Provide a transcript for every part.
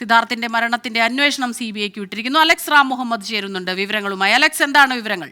സിദ്ധാർത്ഥിന്റെ മരണത്തിന്റെ അന്വേഷണം C B ഐക്ക് വിട്ടിരിക്കുന്നു അലക്സ് റാം മുഹമ്മദ് ചേരുന്നുണ്ട് വിവരങ്ങളുമായി. അലക്സ് എന്താണ് വിവരങ്ങൾ?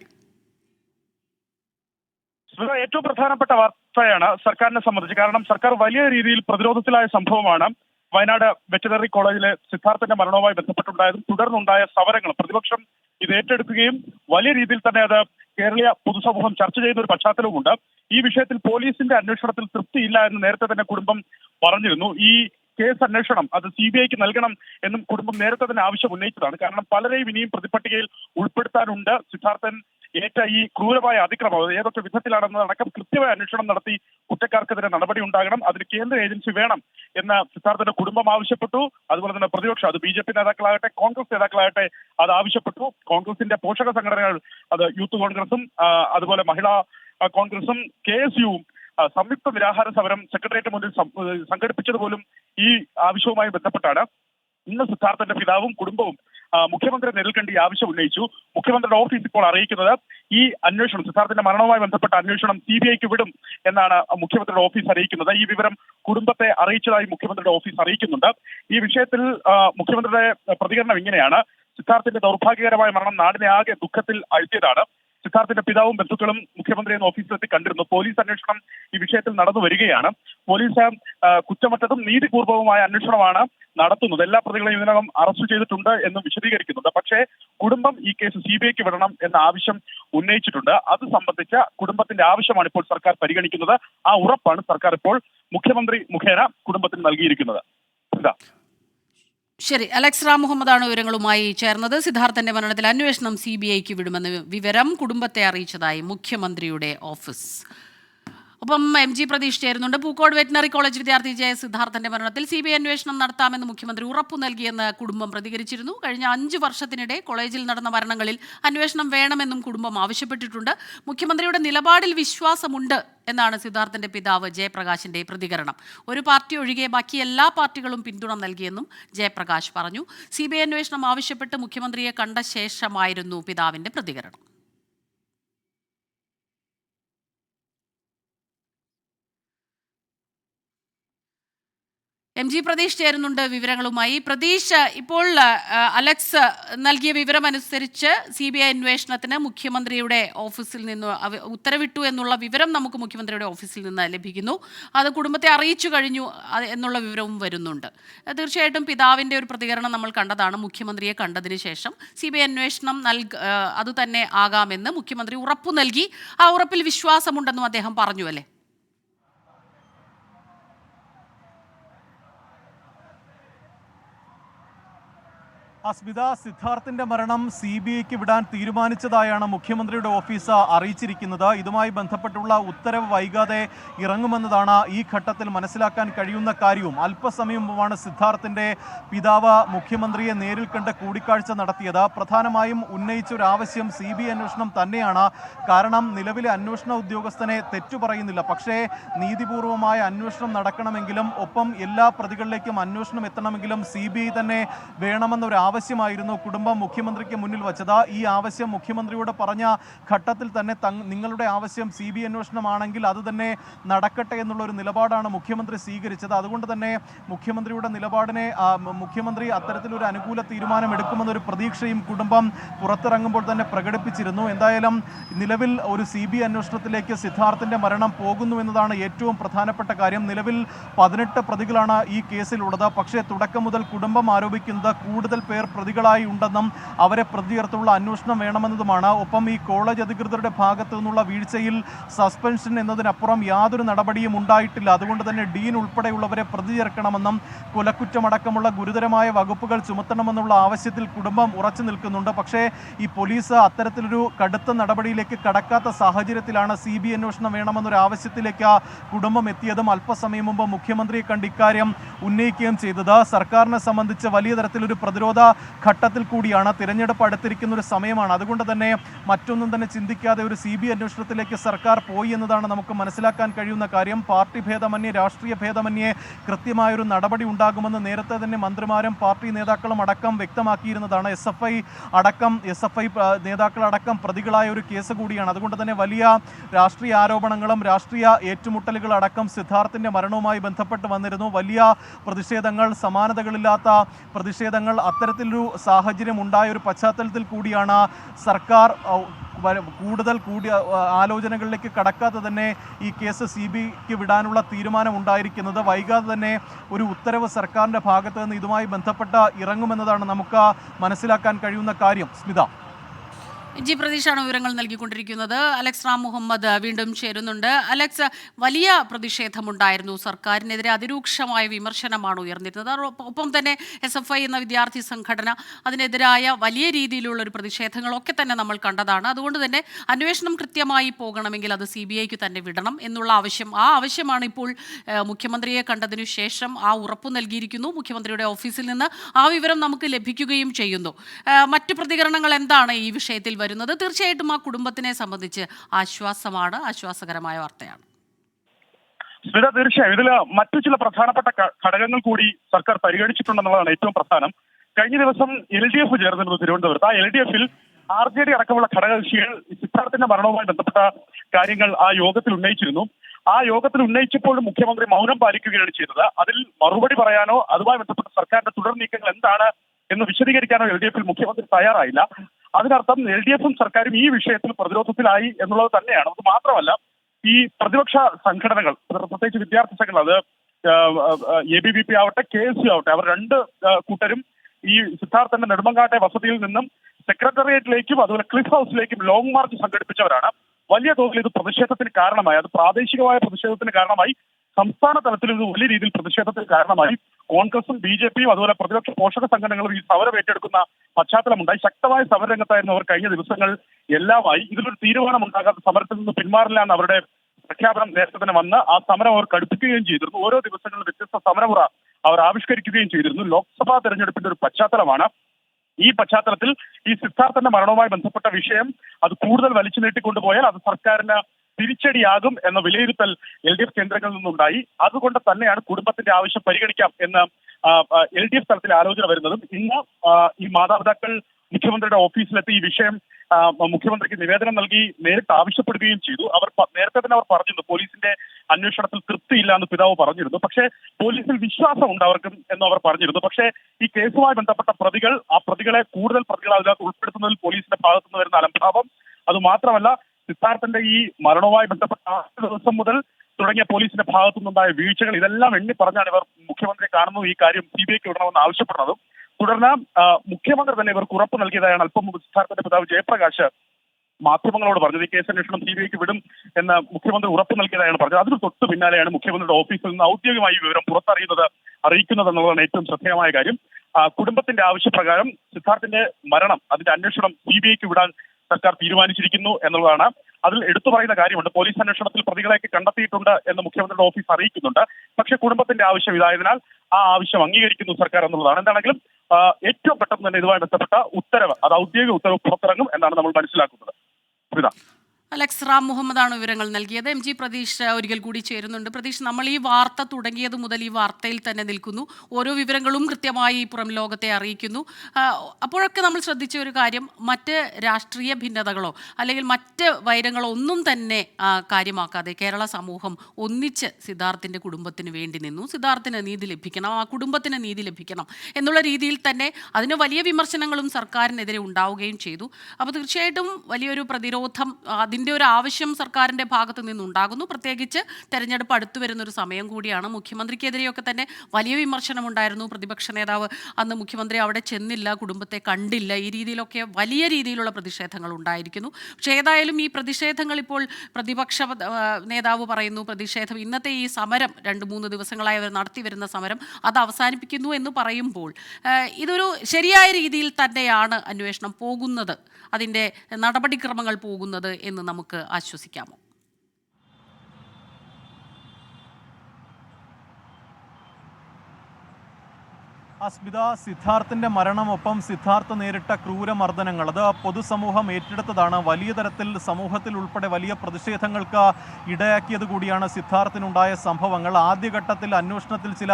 ഏറ്റവും പ്രധാനപ്പെട്ട വാർത്തയാണ് സർക്കാരിനെ സംബന്ധിച്ച്. കാരണം സർക്കാർ വലിയ രീതിയിൽ പ്രതിരോധത്തിലായ സംഭവമാണ് വയനാട് വെറ്ററിനറി കോളേജിലെ സിദ്ധാർത്ഥന്റെ മരണവുമായി ബന്ധപ്പെട്ടുണ്ടായതും തുടർന്നുണ്ടായ സമരങ്ങൾ പ്രതിപക്ഷം ഇത് ഏറ്റെടുക്കുകയും വലിയ രീതിയിൽ തന്നെ അത് കേരളീയ പൊതുസമൂഹം ചർച്ച ചെയ്യുന്ന ഒരു പശ്ചാത്തലവുമുണ്ട്. ഈ വിഷയത്തിൽ പോലീസിന്റെ അന്വേഷണത്തിൽ തൃപ്തിയില്ല എന്ന് നേരത്തെ തന്നെ കുടുംബം പറഞ്ഞിരുന്നു. ഈ കേസ് അന്വേഷണം അത് സി ബി ഐക്ക് നൽകണം എന്നും കുടുംബം നേരത്തെ തന്നെ ആവശ്യം ഉന്നയിച്ചതാണ്. കാരണം പലരെയും ഇനിയും പ്രതിപട്ടികയിൽ ഉൾപ്പെടുത്താനുണ്ട്. സിദ്ധാർത്ഥൻ ഏറ്റ ഈ ക്രൂരമായ അതിക്രമം അത് ഏതൊക്കെ വിധത്തിലാണെന്നതടക്കം കൃത്യമായ അന്വേഷണം നടത്തി കുറ്റക്കാർക്കെതിരെ നടപടി ഉണ്ടാകണം. അതിന് കേന്ദ്ര ഏജൻസി വേണം എന്ന് സിദ്ധാർത്ഥന്റെ കുടുംബം ആവശ്യപ്പെട്ടു. അതുപോലെ തന്നെ പ്രതിപക്ഷം അത് ബി ജെ പി നേതാക്കളാകട്ടെ കോൺഗ്രസ് നേതാക്കളാകട്ടെ അത് ആവശ്യപ്പെട്ടു. കോൺഗ്രസിന്റെ പോഷക സംഘടനകൾ അത് യൂത്ത് കോൺഗ്രസും അതുപോലെ മഹിളാ കോൺഗ്രസും കെ എസ് യുവും സംയുക്ത നിരാഹാര സമരം സെക്രട്ടേറിയറ്റ് മുന്നിൽ സംഘടിപ്പിച്ചത് പോലും ഈ ആവശ്യവുമായി ബന്ധപ്പെട്ടാണ്. ഇന്ന് സിദ്ധാർത്ഥന്റെ പിതാവും കുടുംബവും മുഖ്യമന്ത്രി നേരിൽ കണ്ട് ഈ ആവശ്യം ഉന്നയിച്ചു. മുഖ്യമന്ത്രിയുടെ ഓഫീസ് ഇപ്പോൾ അറിയിക്കുന്നത് ഈ അന്വേഷണം സിദ്ധാർത്ഥന്റെ മരണവുമായി ബന്ധപ്പെട്ട അന്വേഷണം സി ബി ഐക്ക് വിടും എന്നാണ് മുഖ്യമന്ത്രിയുടെ ഓഫീസ് അറിയിക്കുന്നത്. ഈ വിവരം കുടുംബത്തെ അറിയിച്ചതായി മുഖ്യമന്ത്രിയുടെ ഓഫീസ് അറിയിക്കുന്നുണ്ട്. ഈ വിഷയത്തിൽ മുഖ്യമന്ത്രിയുടെ പ്രതികരണം ഇങ്ങനെയാണ്. സിദ്ധാർത്ഥിന്റെ ദൗർഭാഗ്യകരമായ മരണം നാടിനെ ആകെ ദുഃഖത്തിൽ അഴ്ത്തിയതാണ്. സിദ്ധാർത്ഥിന്റെ പിതാവും ബന്ധുക്കളും മുഖ്യമന്ത്രി എന്ന ഓഫീസിലെത്തി കണ്ടിരുന്നു. പോലീസ് അന്വേഷണം ഈ വിഷയത്തിൽ നടന്നു വരികയാണ്. പോലീസ് കുറ്റമറ്റതും നീതിപൂർവകവുമായ അന്വേഷണമാണ് നടത്തുന്നത്. എല്ലാ പ്രതികളെയും ഇതിനകം അറസ്റ്റ് ചെയ്തിട്ടുണ്ട് എന്നും വിശദീകരിക്കുന്നുണ്ട്. പക്ഷേ കുടുംബം ഈ കേസ് സി ബി ഐക്ക് വിടണം എന്ന ആവശ്യം ഉന്നയിച്ചിട്ടുണ്ട്. അത് സംബന്ധിച്ച കുടുംബത്തിന്റെ ആവശ്യമാണ് ഇപ്പോൾ സർക്കാർ പരിഗണിക്കുന്നത്. ആ ഉറപ്പാണ് സർക്കാർ ഇപ്പോൾ മുഖ്യമന്ത്രി മുഖേന കുടുംബത്തിന് നൽകിയിരിക്കുന്നത്. ശരി അലക്സ് റാം മുഹമ്മദാണ് വിവരങ്ങളുമായി ചേർന്നത്. സിദ്ധാർത്ഥന്റെ മരണത്തിൽ അന്വേഷണം സി ബി ഐക്ക് വിടുമെന്ന് വിവരം കുടുംബത്തെ അറിയിച്ചതായി മുഖ്യമന്ത്രിയുടെ ഓഫീസ്. ഒപ്പം എം ജി പ്രതീഷ് ചേരുന്നുണ്ട്. പൂക്കോട് വെറ്റിനറി കോളേജ് വിദ്യാർത്ഥി ജയ സിദ്ധാർത്ഥന്റെ മരണത്തിൽ സി ബി ഐ അന്വേഷണം നടത്താമെന്ന് മുഖ്യമന്ത്രി ഉറപ്പു നൽകിയെന്ന് കുടുംബം പ്രതികരിച്ചിരുന്നു. കഴിഞ്ഞ അഞ്ച് വർഷത്തിനിടെ കോളേജിൽ നടന്ന മരണങ്ങളിൽ അന്വേഷണം വേണമെന്നും കുടുംബം ആവശ്യപ്പെട്ടിട്ടുണ്ട്. മുഖ്യമന്ത്രിയുടെ നിലപാടിൽ വിശ്വാസമുണ്ട് എന്നാണ് സിദ്ധാർത്ഥന്റെ പിതാവ് ജയപ്രകാശിന്റെ പ്രതികരണം. ഒരു പാർട്ടി ഒഴികെ ബാക്കി എല്ലാ പാർട്ടികളും പിന്തുണ നൽകിയെന്നും ജയപ്രകാശ് പറഞ്ഞു. സി ബി ഐ അന്വേഷണം ആവശ്യപ്പെട്ട് മുഖ്യമന്ത്രിയെ കണ്ട ശേഷമായിരുന്നു പിതാവിന്റെ പ്രതികരണം. എം ജി പ്രതീഷ് ചേരുന്നുണ്ട് വിവരങ്ങളുമായി. പ്രതീഷ് ഇപ്പോൾ അലക്സ് നൽകിയ വിവരമനുസരിച്ച് സി ബി ഐ അന്വേഷണത്തിന് മുഖ്യമന്ത്രിയുടെ ഓഫീസിൽ നിന്ന് ഉത്തരവിട്ടു എന്നുള്ള വിവരം നമുക്ക് മുഖ്യമന്ത്രിയുടെ ഓഫീസിൽ നിന്ന് ലഭിക്കുന്നു. അത് കുടുംബത്തെ അറിയിച്ചു കഴിഞ്ഞു എന്നുള്ള വിവരവും വരുന്നുണ്ട്. തീർച്ചയായിട്ടും പിതാവിന്റെ ഒരു പ്രതികരണം നമ്മൾ കണ്ടതാണ് മുഖ്യമന്ത്രിയെ കണ്ടതിന് ശേഷം. സി ബി ഐ അന്വേഷണം നൽക ആ, അതുതന്നെ ആകാമെന്ന് മുഖ്യമന്ത്രി ഉറപ്പു നൽകി. ആ ഉറപ്പിൽ വിശ്വാസമുണ്ടെന്നും അദ്ദേഹം പറഞ്ഞു അല്ലേ? അസ്മിത സിദ്ധാർത്ഥിന്റെ മരണം സി ബി ഐക്ക് വിടാൻ തീരുമാനിച്ചതായാണ് മുഖ്യമന്ത്രിയുടെ ഓഫീസ് അറിയിച്ചിരിക്കുന്നത്. ഇതുമായി ബന്ധപ്പെട്ടുള്ള ഉത്തരവ് വൈകാതെ ഇറങ്ങുമെന്നതാണ് ഈ ഘട്ടത്തിൽ മനസ്സിലാക്കാൻ കഴിയുന്ന കാര്യവും. അല്പസമയം മുമ്പാണ് സിദ്ധാർത്ഥിന്റെ പിതാവ് മുഖ്യമന്ത്രിയെ നേരിൽ കണ്ട് കൂടിക്കാഴ്ച നടത്തിയത്. പ്രധാനമായും ഉന്നയിച്ച ഒരു ആവശ്യം സി ബി അന്വേഷണം തന്നെയാണ്. കാരണം നിലവിലെ അന്വേഷണ ഉദ്യോഗസ്ഥനെ തെറ്റു പറയുന്നില്ല. പക്ഷേ നീതിപൂർവമായ അന്വേഷണം നടക്കണമെങ്കിലും ഒപ്പം എല്ലാ പ്രതികളിലേക്കും അന്വേഷണം എത്തണമെങ്കിലും സി തന്നെ വേണമെന്നൊരു ആവശ്യമായിരുന്നു. കുടുംബം മുഖ്യമന്ത്രിക്ക് മുന്നിൽ വച്ചത്. ഈ ആവശ്യം മുഖ്യമന്ത്രിയോട് പറഞ്ഞ ഘട്ടത്തിൽ തന്നെ നിങ്ങളുടെ ആവശ്യം സി ബി അന്വേഷണമാണെങ്കിൽ അത് തന്നെ നടക്കട്ടെ എന്നുള്ള ഒരു നിലപാടാണ് മുഖ്യമന്ത്രി സ്വീകരിച്ചത്. അതുകൊണ്ട് തന്നെ മുഖ്യമന്ത്രിയുടെ നിലപാടിനെ മുഖ്യമന്ത്രി അത്തരത്തിലൊരു അനുകൂല തീരുമാനം എടുക്കുമെന്നൊരു പ്രതീക്ഷയും കുടുംബം പുറത്തിറങ്ങുമ്പോൾ തന്നെ പ്രകടിപ്പിച്ചിരുന്നു. എന്തായാലും നിലവിൽ ഒരു സി ബി അന്വേഷണത്തിലേക്ക് സിദ്ധാർത്ഥിന്റെ മരണം പോകുന്നു എന്നതാണ് ഏറ്റവും പ്രധാനപ്പെട്ട കാര്യം. നിലവിൽ പതിനെട്ട് പ്രതികളാണ് ഈ കേസിലുള്ളത്. പക്ഷേ തുടക്കം മുതൽ കുടുംബം ആരോപിക്കുന്നത് കൂടുതൽ പേർ പ്രതികളായി ഉണ്ടെന്നും അവരെ പ്രതിയർത്തുള്ള അന്വേഷണം വേണമെന്നതുമാണ്. ഒപ്പം ഈ കോളേജ് അധികൃതരുടെ ഭാഗത്തു നിന്നുള്ള വീഴ്ചയിൽ സസ്പെൻഷൻ എന്നതിനപ്പുറം യാതൊരു നടപടിയും ഉണ്ടായിട്ടില്ല. അതുകൊണ്ട് തന്നെ ഡീൻ ഉൾപ്പെടെയുള്ളവരെ പ്രതി ചേർക്കണമെന്നും കൊലക്കുറ്റമടക്കമുള്ള ഗുരുതരമായ വകുപ്പുകൾ ചുമത്തണമെന്നുള്ള ആവശ്യത്തിൽ കുടുംബം ഉറച്ചു നിൽക്കുന്നുണ്ട്. പക്ഷേ ഈ പോലീസ് അത്തരത്തിലൊരു കടുത്ത നടപടിയിലേക്ക് കടക്കാത്ത സാഹചര്യത്തിലാണ് സി ബി അന്വേഷണം വേണമെന്നൊരു ആവശ്യത്തിലേക്ക് കുടുംബം എത്തിയതും അല്പസമയം മുമ്പ് മുഖ്യമന്ത്രിയെ കണ്ട് ഇക്കാര്യം ഉന്നയിക്കുകയും ചെയ്തത്. സർക്കാരിനെ സംബന്ധിച്ച് വലിയ തരത്തിലൊരു പ്രതിരോധ ഘട്ടത്തിൽ കൂടിയാണ്. തിരഞ്ഞെടുപ്പ് അടുത്തിരിക്കുന്ന ഒരു സമയമാണ്. അതുകൊണ്ട് തന്നെ മറ്റൊന്നും തന്നെ ചിന്തിക്കാതെ ഒരു സി ബി അന്വേഷണത്തിലേക്ക് സർക്കാർ പോയി എന്നതാണ് നമുക്ക് മനസ്സിലാക്കാൻ കഴിയുന്ന കാര്യം. പാർട്ടി ഭേദമന്യേ രാഷ്ട്രീയ ഭേദമന്യേ കൃത്യമായൊരു നടപടി ഉണ്ടാകുമെന്ന് നേരത്തെ തന്നെ മന്ത്രിമാരും പാർട്ടി നേതാക്കളും അടക്കം വ്യക്തമാക്കിയിരുന്നതാണ്. എസ് എഫ് ഐ അടക്കം എസ് എഫ് ഐ നേതാക്കളടക്കം പ്രതികളായ ഒരു കേസ് കൂടിയാണ്. അതുകൊണ്ട് തന്നെ വലിയ രാഷ്ട്രീയ ആരോപണങ്ങളും രാഷ്ട്രീയ ഏറ്റുമുട്ടലുകളടക്കം സിദ്ധാർത്ഥിന്റെ മരണവുമായി ബന്ധപ്പെട്ട് വന്നിരുന്നു. വലിയ പ്രതിഷേധങ്ങൾ സമാനതകളില്ലാത്ത പ്രതിഷേധങ്ങൾ അത്തരത്തിലൊരു സാഹചര്യം ഉണ്ടായ ഒരു പശ്ചാത്തലത്തിൽ കൂടിയാണ് സർക്കാർ കൂടുതൽ കൂടിയ ആ, ആലോചനകളിലേക്ക് കടക്കാതെ തന്നെ ഈ കേസ് സി ബിക്ക് വിടാനുള്ള തീരുമാനം ഉണ്ടായിരിക്കുന്നത്. വൈകാതെ തന്നെ ഒരു ഉത്തരവ് സർക്കാരിന്റെ ഭാഗത്ത് നിന്ന് ഇതുമായി ബന്ധപ്പെട്ട ഇറങ്ങുമെന്നതാണ് നമുക്ക് മനസ്സിലാക്കാൻ കഴിയുന്ന കാര്യം. സ്മിത. ജി പ്രതീഷാണ് വിവരങ്ങൾ നൽകിക്കൊണ്ടിരിക്കുന്നത്. അലക്സ് റാം മുഹമ്മദ് വീണ്ടും ചേരുന്നുണ്ട്. അലക്സ് വലിയ പ്രതിഷേധമുണ്ടായിരുന്നു. സർക്കാരിനെതിരെ അതിരൂക്ഷമായ വിമർശനമാണ് ഉയർന്നിരുന്നത്. ഒപ്പം തന്നെ എസ് എഫ് ഐ എന്ന വിദ്യാർത്ഥി സംഘടന അതിനെതിരായ വലിയ രീതിയിലുള്ള ഒരു പ്രതിഷേധങ്ങളൊക്കെ തന്നെ നമ്മൾ കണ്ടതാണ്. അതുകൊണ്ട് തന്നെ അന്വേഷണം കൃത്യമായി പോകണമെങ്കിൽ അത് സി ബി ഐക്ക് തന്നെ വിടണം എന്നുള്ള ആവശ്യം. ആ ആവശ്യമാണ് ഇപ്പോൾ മുഖ്യമന്ത്രിയെ കണ്ടതിനു ശേഷം ആ ഉറപ്പ് നൽകിയിരിക്കുന്നു. മുഖ്യമന്ത്രിയുടെ ഓഫീസിൽ നിന്ന് ആ വിവരം നമുക്ക് ലഭിക്കുകയും ചെയ്യുന്നു. മറ്റു പ്രതികരണങ്ങൾ എന്താണ് ഈ വിഷയത്തിൽ വരുന്നത്. തീർച്ചയായിട്ടും ആ കുടുംബത്തിനെ സംബന്ധിച്ച് ആശ്വാസമാണ് ആശ്വാസകരമായ വാർത്തയാണ്. സ്മിത തീർച്ചയായും. ഇതിൽ മറ്റു ചില പ്രധാനപ്പെട്ട ഘടകങ്ങൾ കൂടി സർക്കാർ പരിഗണിച്ചിട്ടുണ്ടെന്നുള്ളതാണ് ഏറ്റവും പ്രധാനം. കഴിഞ്ഞ ദിവസം എൽ ഡി എഫ് ചേർന്നിരുന്നു തിരുവനന്തപുരത്ത്. ആ എൽ ഡി എഫിൽ ആർ ജെ ഡി അടക്കമുള്ള ഘടകകക്ഷികൾ സിദ്ധാർത്ഥിന്റെ മരണവുമായി ബന്ധപ്പെട്ട കാര്യങ്ങൾ ആ യോഗത്തിൽ ഉന്നയിച്ചിരുന്നു. ആ യോഗത്തിൽ ഉന്നയിച്ചപ്പോഴും മുഖ്യമന്ത്രി മൗനം പാലിക്കുകയാണ് ചെയ്തത്. അതിൽ മറുപടി പറയാനോ അതുമായി ബന്ധപ്പെട്ട സർക്കാരിന്റെ തുടർ നീക്കങ്ങൾ എന്താണ് എന്ന് വിശദീകരിക്കാനോ എൽ ഡി എഫിൽ മുഖ്യമന്ത്രി തയ്യാറായില്ല. അതിനർത്ഥം എൽ ഡി എഫും സർക്കാരും ഈ വിഷയത്തിൽ പ്രതിരോധത്തിലായി എന്നുള്ളത് തന്നെയാണ്. അത് മാത്രമല്ല ഈ പ്രതിപക്ഷ സംഘടനകൾ പ്രത്യേകിച്ച് വിദ്യാർത്ഥി സംഘടന അത് എ ബി വി പി ആവട്ടെ കെ എസ് യു ആവട്ടെ അവർ രണ്ട് കൂട്ടരും ഈ സിദ്ധാർത്ഥന്റെ നെടുമങ്ങാട്ടെ വസതിയിൽ നിന്നും സെക്രട്ടേറിയറ്റിലേക്കും അതുപോലെ ക്ലിഫ് ഹൗസിലേക്കും ലോങ് മാർച്ച് സംഘടിപ്പിച്ചവരാണ്. വലിയ തോതിൽ ഇത് പ്രതിഷേധത്തിന് കാരണമായി. അത് പ്രാദേശികമായ പ്രതിഷേധത്തിന് കാരണമായി. സംസ്ഥാന തലത്തിൽ ഇത് വലിയ രീതിയിൽ പ്രതിഷേധത്തിന് കാരണമായി കോൺഗ്രസും ബി ജെ പിയും അതുപോലെ പ്രതിപക്ഷ പോഷക സംഘടനകളും ഈ സമരം ഏറ്റെടുക്കുന്ന പശ്ചാത്തലമുണ്ടായി. ശക്തമായ സമരരംഗത്തായിരുന്നു അവർ കഴിഞ്ഞ ദിവസങ്ങൾ എല്ലാമായി. ഇതിലൊരു തീരുമാനം ഉണ്ടാകാത്ത സമരത്തിൽ നിന്ന് പിന്മാറില്ല എന്ന് അവരുടെ പ്രഖ്യാപനം നേരത്തെ തന്നെ വന്ന് ആ സമരം അവർ കടുപ്പിക്കുകയും ചെയ്തിരുന്നു. ഓരോ ദിവസങ്ങളിലും വ്യത്യസ്ത സമരമുറ അവർ ആവിഷ്കരിക്കുകയും ചെയ്തിരുന്നു. ലോക്സഭാ തെരഞ്ഞെടുപ്പിന്റെ ഒരു പശ്ചാത്തലമാണ് ഈ പശ്ചാത്തലത്തിൽ ഈ സിദ്ധാർത്ഥന്റെ മരണവുമായി ബന്ധപ്പെട്ട വിഷയം അത് കൂടുതൽ വലിച്ചു നീട്ടിക്കൊണ്ടുപോയാൽ അത് സർക്കാരിന് തിരിച്ചടിയാകും എന്ന വിലയിരുത്തൽ എൽ ഡി എഫ് കേന്ദ്രങ്ങളിൽ നിന്നുണ്ടായി. അതുകൊണ്ട് തന്നെയാണ് കുടുംബത്തിന്റെ ആവശ്യം പരിഗണിക്കാം എന്ന് എൽ ഡി എഫ് തലത്തിൽ ആലോചന വരുന്നതും. ഇന്ന് ഈ മാതാപിതാക്കൾ മുഖ്യമന്ത്രിയുടെ ഓഫീസിലെത്തി ഈ വിഷയം മുഖ്യമന്ത്രിക്ക് നിവേദനം നൽകി നേരിട്ട് ആവശ്യപ്പെടുകയും ചെയ്തു. അവർ നേരത്തെ തന്നെ അവർ പറഞ്ഞിരുന്നു പോലീസിന്റെ അന്വേഷണത്തിൽ തൃപ്തിയില്ല എന്ന് പിതാവ് പറഞ്ഞിരുന്നു. പക്ഷേ പോലീസിൽ വിശ്വാസം ഉണ്ട് അവർക്കും എന്ന് അവർ പറഞ്ഞിരുന്നു. പക്ഷേ ഈ കേസുമായി ബന്ധപ്പെട്ട പ്രതികൾ ആ പ്രതികളെ കൂടുതൽ പ്രതികൾ അതിനകത്ത് ഉൾപ്പെടുത്തുന്നതിൽ പോലീസിന്റെ ഭാഗത്തുനിന്ന് വരുന്ന അലംഭാവം അത് മാത്രമല്ല സിദ്ധാർത്ഥന്റെ ഈ മരണവുമായി ബന്ധപ്പെട്ട ആദ്യ ദിവസം മുതൽ തുടങ്ങിയ പോലീസിന്റെ ഭാഗത്തു നിന്നുണ്ടായ വീഴ്ചകൾ ഇതെല്ലാം എണ്ണി പറഞ്ഞാണ് ഇവർ മുഖ്യമന്ത്രിയെ കാണുന്നു ഈ കാര്യം സി ബി ഐക്ക് വിടണമെന്ന് ആവശ്യപ്പെടുന്നതും. തുടർന്ന് മുഖ്യമന്ത്രി തന്നെ ഇവർക്ക് ഉറപ്പ് നൽകിയതായാണ് അല്പം മുമ്പ് സിദ്ധാർത്ഥന്റെ പിതാവ് ജയപ്രകാശ് മാധ്യമങ്ങളോട് പറഞ്ഞത്. ഈ കേസ് അന്വേഷണം സി ബി ഐക്ക് വിടും എന്ന് മുഖ്യമന്ത്രി ഉറപ്പ് നൽകിയതായാണ് പറഞ്ഞത്. അതിന് തൊട്ട് പിന്നാലെയാണ് മുഖ്യമന്ത്രിയുടെ ഓഫീസിൽ നിന്ന് ഔദ്യോഗികമായി വിവരം പുറത്തറിയുന്നത് അറിയിക്കുന്നത് എന്നുള്ളതാണ് ഏറ്റവും ശ്രദ്ധേയമായ കാര്യം. കുടുംബത്തിന്റെ ആവശ്യപ്രകാരം സിദ്ധാർത്ഥിന്റെ മരണം അതിന്റെ അന്വേഷണം സി ബി ഐക്ക് വിടാൻ സർക്കാർ തീരുമാനിച്ചിരിക്കുന്നു എന്നുള്ളതാണ്. അതിൽ എടുത്തു പറയുന്ന കാര്യമുണ്ട്. പോലീസ് അന്വേഷണത്തിൽ പ്രതികളെയൊക്കെ കണ്ടെത്തിയിട്ടുണ്ട് എന്ന് മുഖ്യമന്ത്രിയുടെ ഓഫീസ് അറിയിക്കുന്നുണ്ട്. പക്ഷേ കുടുംബത്തിന്റെ ആവശ്യം ഇതായതിനാൽ ആ ആവശ്യം അംഗീകരിക്കുന്നു സർക്കാർ എന്നുള്ളതാണ്. എന്താണെങ്കിലും ഏറ്റവും പെട്ടെന്ന് തന്നെ ഇതുമായി ബന്ധപ്പെട്ട ഉത്തരവ് അത് ഔദ്യോഗിക ഉത്തരവ് പുറത്തിറങ്ങും എന്നാണ് നമ്മൾ മനസ്സിലാക്കുന്നത്. അലക്സ് റാം മുഹമ്മദാണ് വിവരങ്ങൾ നൽകിയത്. എം ജി പ്രതീഷ് ഒരിക്കൽ കൂടി ചേരുന്നുണ്ട്. പ്രതീഷ് നമ്മൾ ഈ വാർത്ത തുടങ്ങിയത് മുതൽ ഈ വാർത്തയിൽ തന്നെ നിൽക്കുന്നു. ഓരോ വിവരങ്ങളും കൃത്യമായി പുറം ലോകത്തെ അറിയിക്കുന്നു. അപ്പോഴൊക്കെ നമ്മൾ ശ്രദ്ധിച്ച ഒരു കാര്യം മറ്റ് രാഷ്ട്രീയ ഭിന്നതകളോ അല്ലെങ്കിൽ മറ്റ് വൈരങ്ങളോ ഒന്നും തന്നെ കാര്യമാക്കാതെ കേരള സമൂഹം ഒന്നിച്ച് സിദ്ധാർത്ഥിന്റെ കുടുംബത്തിന് വേണ്ടി നിന്നു. സിദ്ധാർത്ഥിന് നീതി ലഭിക്കണം ആ കുടുംബത്തിന് നീതി ലഭിക്കണം എന്നുള്ള രീതിയിൽ തന്നെ അതിന് വലിയ വിമർശനങ്ങളും സർക്കാരിനെതിരെ ഉണ്ടാവുകയും ചെയ്തു. അപ്പോൾ തീർച്ചയായിട്ടും വലിയൊരു പ്രതിരോധം അതിന്റെ ഒരു ആവശ്യം സർക്കാരിന്റെ ഭാഗത്തു നിന്നുണ്ടാകുന്നു. പ്രത്യേകിച്ച് തെരഞ്ഞെടുപ്പ് അടുത്തു വരുന്ന ഒരു സമയം കൂടിയാണ്. മുഖ്യമന്ത്രിക്കെതിരെയൊക്കെ തന്നെ വലിയ വിമർശനമുണ്ടായിരുന്നു. പ്രതിപക്ഷ നേതാവ് അന്ന് മുഖ്യമന്ത്രി അവിടെ ചെന്നില്ല കുടുംബത്തെ കണ്ടില്ല. ഈ രീതിയിലൊക്കെ വലിയ രീതിയിലുള്ള പ്രതിഷേധങ്ങൾ ഉണ്ടായിരിക്കുന്നു. പക്ഷേ ഏതായാലും ഈ പ്രതിഷേധങ്ങൾ ഇപ്പോൾ പ്രതിപക്ഷ നേതാവ് പറയുന്നു പ്രതിഷേധം ഇന്നത്തെ ഈ സമരം രണ്ട് മൂന്ന് ദിവസങ്ങളായി അവർ നടത്തി വരുന്ന സമരം അത് അവസാനിപ്പിക്കുന്നു എന്ന് പറയുമ്പോൾ ഇതൊരു ശരിയായ രീതിയിൽ തന്നെയാണ് അന്വേഷണം പോകുന്നത്. അതിന്റെ നടപടിക്രമങ്ങൾ പോകുന്നത് എന്ന് നമുക്ക് ആശ്വസിക്കാമോ? അസ്മിത സിദ്ധാർത്ഥിന്റെ മരണമൊപ്പം സിദ്ധാർത്ഥ നേരിട്ട ക്രൂരമർദ്ദനങ്ങൾ. അത് പൊതുസമൂഹം ഏറ്റെടുത്തതാണ്. വലിയ തരത്തിൽ സമൂഹത്തിൽ ഉൾപ്പെടെ വലിയ പ്രതിഷേധങ്ങൾക്ക് ഇടയാക്കിയത് കൂടിയാണ് സിദ്ധാർത്ഥിനുണ്ടായ സംഭവങ്ങൾ. ആദ്യഘട്ടത്തിൽ അന്വേഷണത്തിൽ ചില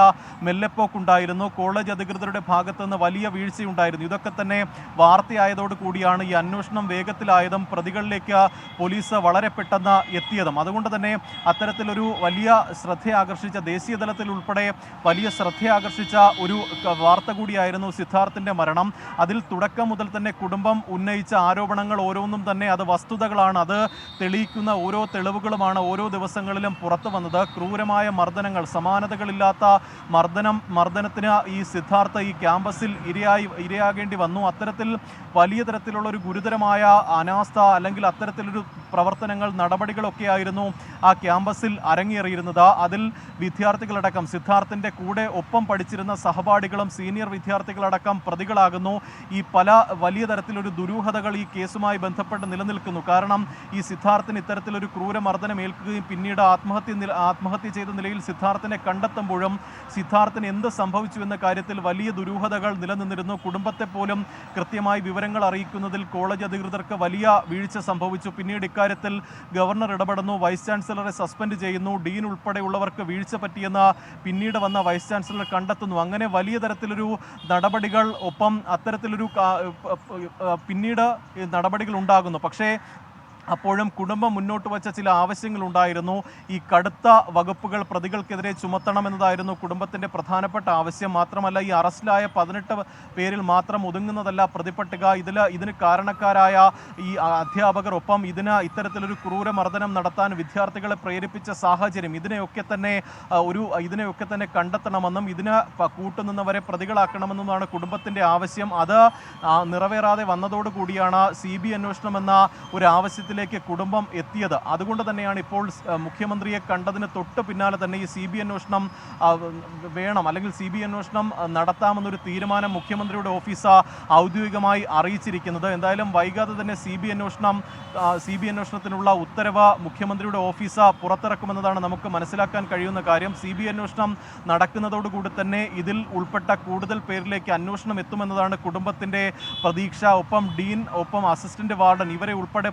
മെല്ലെപ്പോക്കുണ്ടായിരുന്നു. കോളേജ് അധികൃതരുടെ ഭാഗത്തു നിന്ന് വലിയ വീഴ്ചയുണ്ടായിരുന്നു. ഇതൊക്കെ തന്നെ വാർത്തയായതോട് കൂടിയാണ് ഈ അന്വേഷണം വേഗത്തിലായതും പ്രതികളിലേക്ക് പോലീസ് വളരെ പെട്ടെന്ന് എത്തിയതും. അതുകൊണ്ട് തന്നെ അത്തരത്തിലൊരു വലിയ ശ്രദ്ധയാകർഷിച്ച ദേശീയ തലത്തിൽ ഉൾപ്പെടെ വലിയ ശ്രദ്ധയാകർഷിച്ച ഒരു വാർത്ത കൂടിയായിരുന്നു സിദ്ധാർത്ഥിന്റെ മരണം. അതിൽ തുടക്കം മുതൽ തന്നെ കുടുംബം ഉന്നയിച്ച ആരോപണങ്ങൾ ഓരോന്നും തന്നെ അത് വസ്തുതകളാണ്. അത് തെളിയിക്കുന്ന ഓരോ തെളിവുകളുമാണ് ഓരോ ദിവസങ്ങളിലും പുറത്തു വന്നത്. ക്രൂരമായ മർദ്ദനങ്ങൾ സമാനതകളില്ലാത്ത മർദ്ദനം മർദ്ദനത്തിന് ഈ സിദ്ധാർത്ഥ ഈ ക്യാമ്പസിൽ ഇരയായി ഇരയാകേണ്ടി വന്നു. അത്തരത്തിൽ വലിയ തരത്തിലുള്ള ഒരു ഗുരുതരമായ അനാസ്ഥ അല്ലെങ്കിൽ അത്തരത്തിലൊരു പ്രവർത്തനങ്ങൾ നടപടികളൊക്കെ ആയിരുന്നു ആ ക്യാമ്പസിൽ അരങ്ങേറിയിരുന്നത്. അതിൽ വിദ്യാർത്ഥികളടക്കം സിദ്ധാർത്ഥിന്റെ കൂടെ ഒപ്പം പഠിച്ചിരുന്ന സഹപാഠികളും സീനിയർ വിദ്യാർത്ഥികളടക്കം പ്രതികളാകുന്നു. ഈ പല വലിയ തരത്തിലൊരു ദുരൂഹതകൾ ഈ കേസുമായി ബന്ധപ്പെട്ട് നിലനിൽക്കുന്നു. കാരണം ഈ സിദ്ധാർത്ഥിന് ഇത്തരത്തിലൊരു ക്രൂരമർദ്ദനം ഏൽക്കുകയും പിന്നീട് ആത്മഹത്യ ആത്മഹത്യ ചെയ്ത നിലയിൽ സിദ്ധാർത്ഥിനെ കണ്ടെത്തുമ്പോഴും സിദ്ധാർത്ഥിന് എന്ത് സംഭവിച്ചു എന്ന കാര്യത്തിൽ വലിയ ദുരൂഹതകൾ നിലനിന്നിരുന്നു. കുടുംബത്തെ പോലും കൃത്യമായി വിവരങ്ങൾ അറിയിക്കുന്നതിൽ കോളേജ് അധികൃതർക്ക് വലിയ വീഴ്ച സംഭവിച്ചു. പിന്നീട് ഇക്കാര്യത്തിൽ ഗവർണർ ഇടപെടുന്നു. വൈസ് ചാൻസലറെ സസ്പെൻഡ് ചെയ്യുന്നു. ഡീൻ ഉൾപ്പെടെയുള്ളവർക്ക് വീഴ്ച പറ്റിയെന്ന് പിന്നീട് വന്ന വൈസ് ചാൻസലർ കണ്ടെത്തുന്നു. അങ്ങനെ വലിയ തരത്തിലൊരു നടപടികൾ ഒപ്പം അത്തരത്തിലൊരു പിന്നീട് നടപടികൾ ഉണ്ടാകുന്നു. പക്ഷേ അപ്പോഴും കുടുംബം മുന്നോട്ട് വച്ച ചില ആവശ്യങ്ങളുണ്ടായിരുന്നു. ഈ കടുത്ത വകുപ്പുകൾ പ്രതികൾക്കെതിരെ ചുമത്തണമെന്നതായിരുന്നു കുടുംബത്തിന്റെ പ്രധാനപ്പെട്ട ആവശ്യം. മാത്രമല്ല ഈ അറസ്റ്റിലായ പതിനെട്ട് പേരിൽ മാത്രം ഒതുങ്ങുന്നതല്ല പ്രതിപ്പെട്ടുക ഇതിൽ ഇതിന് കാരണക്കാരായ ഈ അധ്യാപകർ ഒപ്പം ഇതിന് ഇത്തരത്തിലൊരു ക്രൂരമർദ്ദനം നടത്താൻ വിദ്യാർത്ഥികളെ പ്രേരിപ്പിച്ച സാഹചര്യം ഇതിനെയൊക്കെ തന്നെ ഒരു ഇതിനെയൊക്കെ തന്നെ കണ്ടെത്തണമെന്നും ഇതിന് കൂട്ടുനിന്നവരെ പ്രതികളാക്കണമെന്നുമാണ് കുടുംബത്തിന്റെ ആവശ്യം. അത് നിറവേറാതെ വന്നതോടുകൂടിയാണ് സി ബി അന്വേഷണം എന്ന ഒരു ആവശ്യത്തിലേക്ക് കുടുംബം എത്തിയത്. അതുകൊണ്ട് തന്നെയാണ് ഇപ്പോൾ മുഖ്യമന്ത്രിയെ കണ്ടതിന് തൊട്ട് പിന്നാലെ തന്നെ ഈ സി ബി അന്വേഷണം വേണം അല്ലെങ്കിൽ സി ബി അന്വേഷണം നടത്താമെന്നൊരു തീരുമാനം മുഖ്യമന്ത്രിയുടെ ഓഫീസ് ഔദ്യോഗികമായി അറിയിച്ചിരിക്കുന്നത്. എന്തായാലും വൈകാതെ തന്നെ സി ബി അന്വേഷണം സി ബി അന്വേഷണത്തിനുള്ള ഉത്തരവ് മുഖ്യമന്ത്രിയുടെ ഓഫീസ് പുറത്തിറക്കുമെന്നതാണ് നമുക്ക് മനസ്സിലാക്കാൻ കഴിയുന്ന കാര്യം. സി ബി അന്വേഷണം നടക്കുന്നതോടുകൂടി തന്നെ ഇതിൽ ഉൾപ്പെട്ട കൂടുതൽ പേരിലേക്ക് അന്വേഷണം എത്തുമെന്നതാണ് കുടുംബത്തിന്റെ പ്രതീക്ഷ. ഒപ്പം ഡീൻ ഒപ്പം അസിസ്റ്റന്റ് വാർഡൻ ഇവരെ ഉൾപ്പെടെ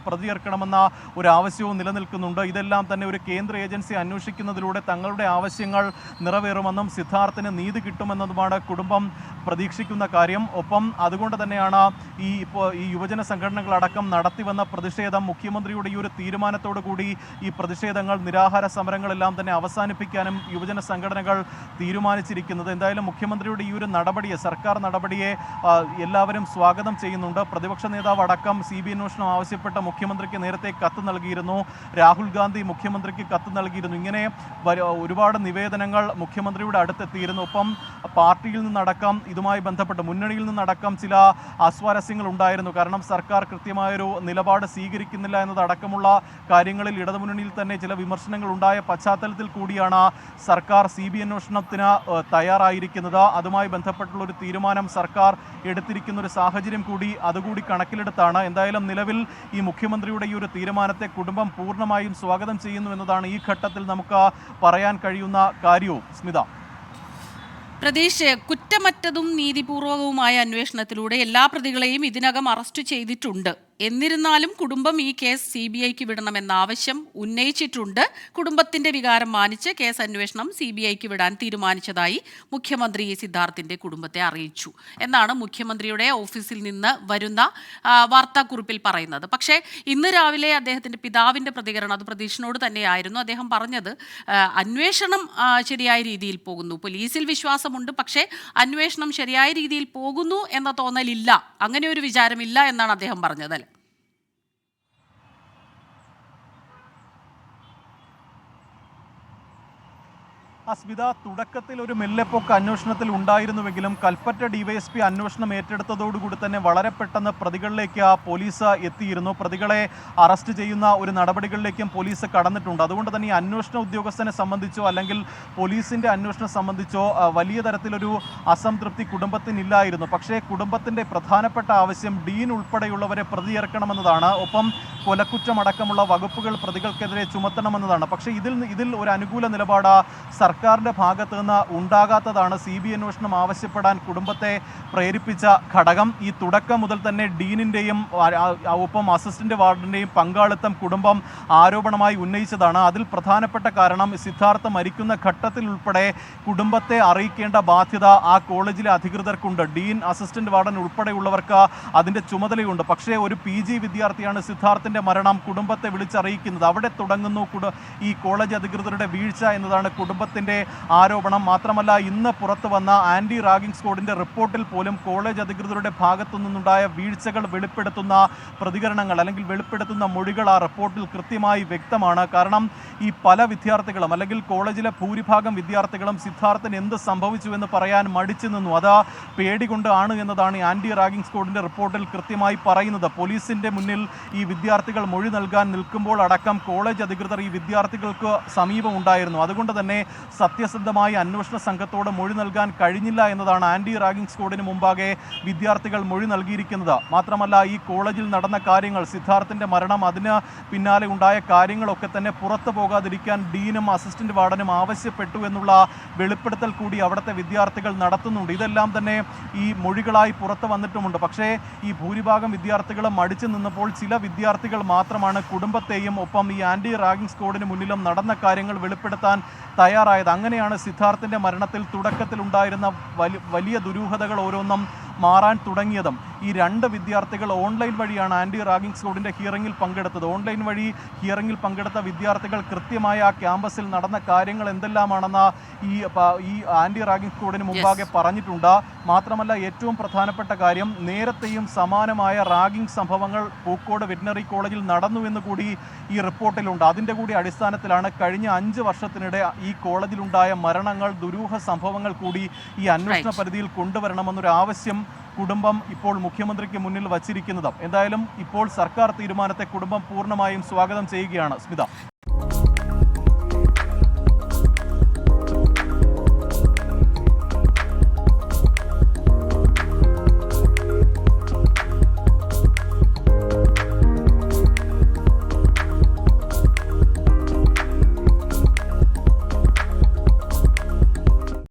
പ്രതിയേർക്കണമെന്ന ഒരു ആവശ്യവും നിലനിൽക്കുന്നുണ്ട്. ഇതെല്ലാം തന്നെ ഒരു കേന്ദ്ര ഏജൻസി അന്വേഷിക്കുന്നതിലൂടെ തങ്ങളുടെ ആവശ്യങ്ങൾ നിറവേറുമെന്നും സിദ്ധാർത്ഥിന് നീതി കിട്ടുമെന്നതുമാണ് കുടുംബം പ്രതീക്ഷിക്കുന്ന കാര്യം. ഒപ്പം അതുകൊണ്ട് തന്നെയാണ് ഈ ഇപ്പോൾ ഈ യുവജന സംഘടനകളടക്കം നടത്തിവന്ന പ്രതിഷേധം മുഖ്യമന്ത്രിയുടെ ഈ ഒരു തീരുമാനത്തോടു കൂടി ഈ പ്രതിഷേധങ്ങൾ നിരാഹാര സമരങ്ങളെല്ലാം തന്നെ അവസാനിപ്പിക്കാനും യുവജന സംഘടനകൾ തീരുമാനിച്ചിരിക്കുന്നത്. എന്തായാലും മുഖ്യമന്ത്രിയുടെ ഈ ഒരു നടപടിയെ സർക്കാർ നടപടിയെ എല്ലാവരും സ്വാഗതം ചെയ്യുന്നുണ്ട്. പ്രതിപക്ഷ നേതാവ് അടക്കം സി ബി അന്വേഷണം ആവശ്യപ്പെട്ട മുഖ്യമന്ത്രിക്ക് നേരത്തെ കത്ത് നൽകിയിരുന്നു. രാഹുൽ ഗാന്ധി മുഖ്യമന്ത്രിക്ക് കത്ത് നൽകിയിരുന്നു. ഇങ്ങനെ ഒരുപാട് നിവേദനങ്ങൾ മുഖ്യമന്ത്രിയുടെ അടുത്തെത്തിയിരുന്നു. ഒപ്പം പാർട്ടിയിൽ നിന്നടക്കം ഇതുമായി ബന്ധപ്പെട്ട് മുന്നണിയിൽ നിന്നടക്കം ചില അസ്വാരസ്യങ്ങൾ ഉണ്ടായിരുന്നു. കാരണം സർക്കാർ കൃത്യമായൊരു നിലപാട് സ്വീകരിക്കുന്നില്ല എന്നതടക്കമുള്ള കാര്യങ്ങളിൽ ഇടതുമുന്നണിയിൽ തന്നെ ചില വിമർശനങ്ങൾ ഉണ്ടായ പശ്ചാത്തലത്തിൽ കൂടിയാണ് സർക്കാർ സി ബി അന്വേഷണത്തിന് തയ്യാറായിരിക്കുന്നത്. അതുമായി ബന്ധപ്പെട്ടുള്ള ഒരു തീരുമാനം സർക്കാർ എടുത്തിരിക്കുന്ന ഒരു സാഹചര്യം കൂടി അതുകൂടി കണക്കിലെടുത്താണ്. എന്തായാലും നിലവിൽ ഈ മുഖ്യമന്ത്രിയുടെ ഈ ഒരു തീരുമാനത്തെ കുടുംബം പൂർണമായും സ്വാഗതം ചെയ്യുന്നു എന്നതാണ് ഈ ഘട്ടത്തിൽ നമുക്ക് പറയാൻ കഴിയുന്ന കാര്യവും. സ്മിത. പ്രതീഷ് കുറ്റമറ്റതും നീതിപൂർവകവുമായ അന്വേഷണത്തിലൂടെ എല്ലാ പ്രതികളെയും ഇതിനകം അറസ്റ്റ് ചെയ്തിട്ടുണ്ട്. എന്നിരുന്നാലും കുടുംബം ഈ കേസ് സി ബി ഐക്ക് വിടണമെന്ന ആവശ്യം ഉന്നയിച്ചിട്ടുണ്ട്. കുടുംബത്തിന്റെ വികാരം മാനിച്ച് കേസ് അന്വേഷണം സി ബി ഐക്ക് വിടാൻ തീരുമാനിച്ചതായി മുഖ്യമന്ത്രി സിദ്ധാർത്ഥിന്റെ കുടുംബത്തെ അറിയിച്ചു. എന്നാണ് മുഖ്യമന്ത്രിയുടെ ഓഫീസിൽ നിന്ന് വരുന്ന വാർത്താക്കുറിപ്പിൽ പറയുന്നത്. പക്ഷേ ഇന്ന് രാവിലെ അദ്ദേഹത്തിന്റെ പിതാവിന്റെ പ്രതികരണം അത് പ്രതീക്ഷനോട് തന്നെയായിരുന്നു അദ്ദേഹം പറഞ്ഞത്. അന്വേഷണം ശരിയായ രീതിയിൽ പോകുന്നു. പോലീസിൽ വിശ്വാസമുണ്ട്. പക്ഷേ അന്വേഷണം ശരിയായ രീതിയിൽ പോകുന്നു എന്ന തോന്നലില്ല. അങ്ങനെ ഒരു വിചാരമില്ല എന്നാണ് അദ്ദേഹം പറഞ്ഞത് അല്ലേ? അസ്മിത തുടക്കത്തിൽ ഒരു മെല്ലെപ്പൊക്ക് അന്വേഷണത്തിൽ ഉണ്ടായിരുന്നുവെങ്കിലും കൽപ്പറ്റ ഡിവൈഎസ്പി അന്വേഷണം ഏറ്റെടുത്തതോടുകൂടി തന്നെ വളരെ പെട്ടെന്ന് പ്രതികളിലേക്ക് ആ പോലീസ് എത്തിയിരുന്നു. പ്രതികളെ അറസ്റ്റ് ചെയ്യുന്ന ഒരു നടപടികളിലേക്കും പോലീസ് കടന്നിട്ടുണ്ട്. അതുകൊണ്ട് തന്നെ ഈ അന്വേഷണ ഉദ്യോഗസ്ഥനെ സംബന്ധിച്ചോ അല്ലെങ്കിൽ പോലീസിന്റെ അന്വേഷണം സംബന്ധിച്ചോ വലിയ തരത്തിലൊരു അസംതൃപ്തി കുടുംബത്തിനില്ലായിരുന്നു. പക്ഷേ കുടുംബത്തിന്റെ പ്രധാനപ്പെട്ട ആവശ്യം ഡീൻ ഉൾപ്പെടെയുള്ളവരെ പ്രതിയിറക്കണമെന്നതാണ് ഒപ്പം കൊലക്കുറ്റമടക്കമുള്ള വകുപ്പുകൾ പ്രതികൾക്കെതിരെ ചുമത്തണമെന്നതാണ്. പക്ഷേ ഇതിൽ ഇതിൽ ഒരു അനുകൂല നിലപാട് സർക്കാരിന്റെ ഭാഗത്തു നിന്ന് ഉണ്ടാകാത്തതാണ് സി ബി അന്വേഷണം ആവശ്യപ്പെടാൻ കുടുംബത്തെ പ്രേരിപ്പിച്ച ഘടകം. ഈ തുടക്കം മുതൽ തന്നെ ഡീനിന്റെയും ഒപ്പം അസിസ്റ്റന്റ് വാർഡിന്റെയും പങ്കാളിത്തം കുടുംബം ആരോപണമായി ഉന്നയിച്ചതാണ്. അതിൽ പ്രധാനപ്പെട്ട കാരണം സിദ്ധാർത്ഥ മരിക്കുന്ന ഘട്ടത്തിൽ ഉൾപ്പെടെ കുടുംബത്തെ അറിയിക്കേണ്ട ബാധ്യത ആ കോളേജിലെ അധികൃതർക്കുണ്ട്. ഡീൻ അസിസ്റ്റന്റ് വാർഡൻ ഉൾപ്പെടെയുള്ളവർക്ക് അതിന്റെ ചുമതലയുണ്ട്. പക്ഷേ ഒരു പി വിദ്യാർത്ഥിയാണ് വിദ്യാർത്ഥിയാണ് സിദ്ധാർത്ഥിന്റെ മരണം കുടുംബത്തെ വിളിച്ചറിയിക്കുന്നത് അവിടെ തുടങ്ങുന്നു ഈ കോളേജ് അധികൃതരുടെ വീഴ്ച എന്നതാണ് കുടുംബത്തിന്റെ ആരോപണം. മാത്രമല്ല ഇന്ന് പുറത്തു വന്ന ആന്റി റാഗിംഗ് സ്കോഡിന്റെ റിപ്പോർട്ടിൽ പോലും കോളേജ് അധികൃതരുടെ ഭാഗത്തു നിന്നുണ്ടായ വീഴ്ചകൾ വെളിപ്പെടുത്തുന്ന പ്രതികരണങ്ങൾ അല്ലെങ്കിൽ വെളിപ്പെടുത്തുന്ന മൊഴികൾ ആ റിപ്പോർട്ടിൽ കൃത്യമായി വ്യക്തമാണ്. കാരണം ഈ പല വിദ്യാർത്ഥികളും അല്ലെങ്കിൽ കോളേജിലെ ഭൂരിഭാഗം വിദ്യാർത്ഥികളും സിദ്ധാർത്ഥന് എന്ത് സംഭവിച്ചു എന്ന് പറയാൻ മടിച്ചു നിന്നു. അത് പേടി കൊണ്ടാണ് എന്നതാണ് ആന്റി റാഗിംഗ് സ്കോഡിന്റെ റിപ്പോർട്ടിൽ കൃത്യമായി പറയുന്നത്. പോലീസിന്റെ മുന്നിൽ ഈ വിദ്യാർത്ഥികൾ മൊഴി നൽകാൻ നിൽക്കുമ്പോൾ അടക്കം കോളേജ് അധികൃതർ ഈ വിദ്യാർത്ഥികൾക്ക് സമീപം ഉണ്ടായിരുന്നു. അതുകൊണ്ട് തന്നെ സത്യസന്ധമായി അന്വേഷണ സംഘത്തോട് മൊഴി നൽകാൻ കഴിഞ്ഞില്ല എന്നതാണ് ആന്റി റാഗിംഗ് സ്ക്വാഡിന് മുമ്പാകെ വിദ്യാർത്ഥികൾ മൊഴി നൽകിയിരിക്കുന്നത്. മാത്രമല്ല ഈ കോളേജിൽ നടന്ന കാര്യങ്ങൾ സിദ്ധാർത്ഥിന്റെ മരണം അതിന് പിന്നാലെ ഉണ്ടായ കാര്യങ്ങളൊക്കെ തന്നെ പുറത്തു പോകാതിരിക്കാൻ ഡീനും അസിസ്റ്റന്റ് വാർഡനും ആവശ്യപ്പെട്ടു എന്നുള്ള വെളിപ്പെടുത്തൽ കൂടി അവിടുത്തെ വിദ്യാർത്ഥികൾ നടത്തുന്നുണ്ട്. ഇതെല്ലാം തന്നെ ഈ മൊഴികളായി പുറത്തു വന്നിട്ടുമുണ്ട്. പക്ഷേ ഈ ഭൂരിഭാഗം വിദ്യാർത്ഥികളും മടിച്ചു നിന്നപ്പോൾ ചില വിദ്യാർത്ഥികൾ മാത്രമാണ് കുടുംബത്തെയും ഒപ്പം ഈ ആന്റി റാഗിംഗ് സ്ക്വാഡിന് മുന്നിലും നടന്ന കാര്യങ്ങൾ വെളിപ്പെടുത്താൻ തയ്യാറായത്. അങ്ങനെയാണ് സിദ്ധാർത്ഥിന്റെ മരണത്തിൽ തുടക്കത്തിൽ ഉണ്ടായിരുന്ന വലിയ ദുരൂഹതകൾ ഓരോന്നും മാറാൻ തുടങ്ങിയതും ഈ രണ്ട് വിദ്യാർത്ഥികൾ ഓൺലൈൻ വഴിയാണ് ആന്റി റാഗിംഗ് സ്കോഡിന്റെ ഹിയറിംഗിൽ പങ്കെടുത്തത്. ഓൺലൈൻ വഴി ഹിയറിംഗിൽ പങ്കെടുത്ത വിദ്യാർത്ഥികൾ കൃത്യമായി ആ ക്യാമ്പസിൽ നടന്ന കാര്യങ്ങൾ എന്തെല്ലാമാണെന്ന് ഈ ഈ ആന്റി റാഗിംഗ് സ്കോഡിന് മുമ്പാകെ പറഞ്ഞിട്ടുണ്ട്. മാത്രമല്ല ഏറ്റവും പ്രധാനപ്പെട്ട കാര്യം നേരത്തെയും സമാനമായ റാഗിങ് സംഭവങ്ങൾ പൂക്കോട് വെറ്റിനറി കോളേജിൽ നടന്നു എന്ന് കൂടി ഈ റിപ്പോർട്ടിലുണ്ട്. അതിന്റെ കൂടി അടിസ്ഥാനത്തിലാണ് കഴിഞ്ഞ അഞ്ച് വർഷത്തിനിടെ ഈ കോളേജിലുണ്ടായ മരണങ്ങൾ ദുരൂഹ സംഭവങ്ങൾ കൂടി ഈ അന്വേഷണ പരിധിയിൽ കൊണ്ടുവരണമെന്നൊരു ആവശ്യം കുടുംബം ഇപ്പോൾ മുഖ്യമന്ത്രിക്ക് മുന്നിൽ വച്ചിരിക്കുന്നത്. എന്തായാലും ഇപ്പോൾ സർക്കാർ തീരുമാനത്തെ കുടുംബം പൂർണമായും സ്വാഗതം ചെയ്യുകയാണ് സ്മിത.